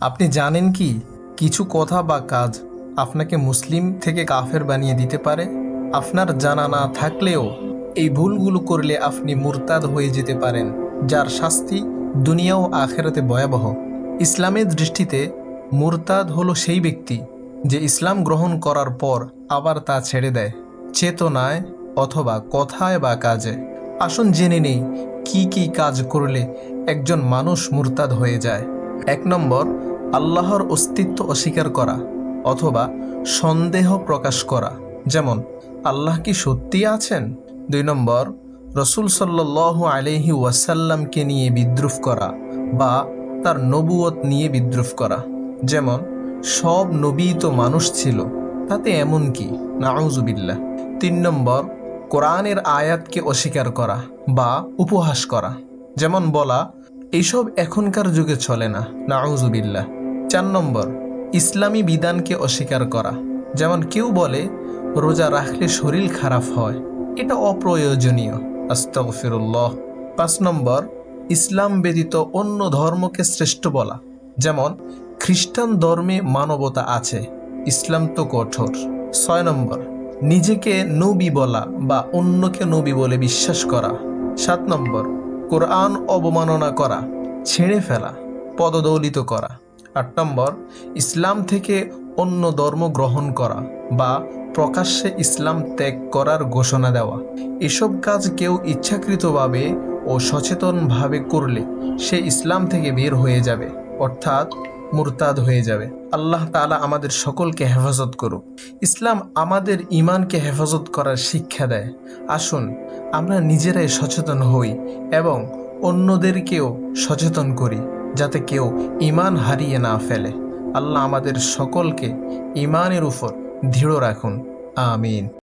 আপনি জানেন কি? কিছু কথা বা কাজ আপনাকে মুসলিম থেকে কাফের বানিয়ে দিতে পারে। আপনার জানা না থাকলেও এই ভুলগুলো করলে আপনি মুরতাদ হয়ে যেতে পারেন, যার শাস্তি দুনিয়া ও আখেরাতে ভয়াবহ। ইসলামের দৃষ্টিতে মুরতাদ হলো সেই ব্যক্তি যে ইসলাম গ্রহণ করার পর আবার তা ছেড়ে দেয়, চেতনায় অথবা কথায় বা কাজে। আসুন জেনে নেই কি কি কাজ করলে একজন মানুষ মুরতাদ হয়ে যায়। এক নম্বর আল্লাহর অস্তিত্ব অস্বীকার করা অথবা সন্দেহ প্রকাশ করা। যেমন, আল্লাহ কি সত্যি আছেন? দুই নম্বর, রসুল সাল্লাহ আলহি ওয়াসাল্লামকে নিয়ে বিদ্রুপ করা বা তার নবুয়ত নিয়ে বিদ্রুপ করা। যেমন, সব নবী তো মানুষ ছিল, তাতে এমন কি? নাউজুবিল্লাহ। তিন নম্বর, কোরআনের আয়াতকে অস্বীকার করা বা উপহাস করা। যেমন বলা এইসব এখনকার যুগে চলে না। নাউজুবিল্লাহ। চার নম্বর, ইসলামী বিধানকে অস্বীকার করা। যেমন কেউ বলে, রোজা রাখলে শরীর খারাপ হয়। এটা অপ্রয়োজনীয়। আস্তগফিরুল্লাহ। পাঁচ নম্বর, ইসলাম ব্যতীত অন্য ধর্মকে শ্রেষ্ঠ বলা। যেমন, খ্রিস্টান ধর্মে মানবতা আছে, ইসলাম তো কঠোর। ছয় নম্বর, নিজেকে নবী বলা বা অন্যকে নবী বলে বিশ্বাস করা। সাত নম্বর, কোরআন অবমাননা করা, ছেড়ে ফেলা, পদদৌলিত করা। আট নম্বর, ইসলাম থেকে অন্য ধর্ম গ্রহণ করা বা প্রকাশ্যে ইসলাম ত্যাগ করার ঘোষণা দেওয়া। এসব কাজ কেউ ইচ্ছাকৃতভাবে ও সচেতনভাবে করলে সে ইসলাম থেকে বের হয়ে যাবে, অর্থাৎ মুরতাদ হয়ে যাবে। আল্লাহ তাআলা আমাদের সকলকে হেফাজত করুক। ইসলাম আমাদের ইমানকে হেফাজত করার শিক্ষা দেয়। আসুন, আমরা নিজেরাই সচেতন হই এবং অন্যদেরকেও সচেতন করি। যাতে কেউ ইমান হারিয়ে না ফেলে। আল্লাহ আমাদের সকলকে ইমানের উপর দৃঢ় রাখুন। আমিন।